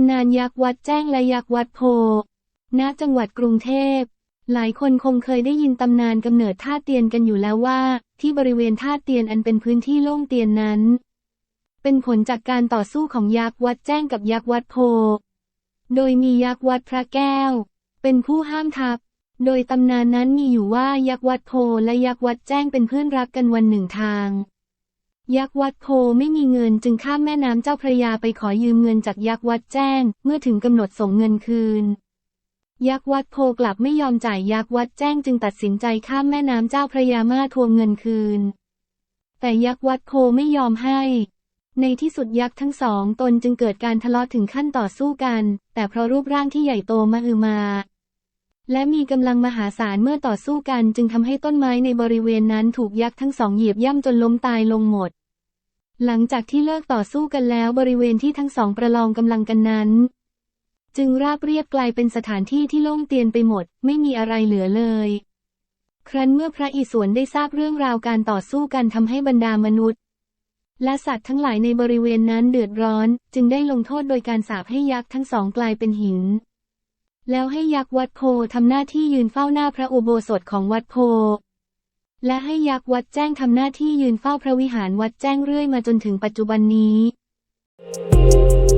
ำนานยักษ์วัดแจ้งและยักษ์วัดโพ ณ จังหวัดกรุงเทพ หลายคนคงเคยได้ยินตำนานกำเนิดท่าเตียนกันอยู่แล้วว่า ที่บริเวณท่าเตียนอันเป็นพื้นที่โล่งเตียนนั้น เป็นผลจากการต่อสู้ของยักษ์วัดแจ้งกับยักษ์วัดโพ โดยมียักษ์วัดพระแก้ว เป็นผู้ห้ามทับ โดยตำนานนั้นมีอยู่ว่ายักษ์วัดโพและยักษ์วัดแจ้งเป็นเพื่อนรักกันวันหนึ่งทาง ยักษ์วัดโพไม่มีเงินจึงข้ามแม่น้ำเจ้าพระยาไปขอยืมเงินจากยักษ์วัดแจ้ง เมื่อถึงกำหนดส่งเงินคืน ยักษ์วัดโพกลับไม่ยอมจ่ายยักษ์วัดแจ้งจึงตัดสินใจข้ามแม่น้ำเจ้าพระยามาทวงเงินคืน แต่ยักษ์วัดโพไม่ยอมให้ ในที่สุดยักษ์ทั้งสองตนจึงเกิดการทะเลาะถึงขั้นต่อสู้กัน แต่เพราะรูปร่างที่ใหญ่โตมหึมาและมีกำลังมหาศาลเมื่อต่อสู้กันจึงทำให้ต้นไม้ในบริเวณนั้นถูกยักษ์ทั้งสองเหยียบย่ำจนล้มตายลงหมด หลังจากที่เลิกต่อสู้กันแล้วบริเวณที่ทั้งสองประลองกำลังกันนั้น จึงราบเรียบกลายเป็นสถานที่ที่โล่งเตียนไปหมด ไม่มีอะไรเหลือเลย ครั้นเมื่อพระอิศวรได้ทราบเรื่องราวการต่อสู้กันทำให้บรรดามนุษย์ และสัตว์ทั้งหลายในบริเวณนั้นเดือดร้อน จึงได้ลงโทษโดยการสาปให้ยักษ์ทั้งสองกลายเป็นหิน แล้วให้ยักษ์วัดโพทำหน้าที่ยืนเฝ้าหน้าพระอุโบสถของวัดโพ และให้ยักษ์วัดแจ้งทำหน้าที่ยืนเฝ้าพระวิหารวัดแจ้งเรื่อยมาจนถึงปัจจุบันนี้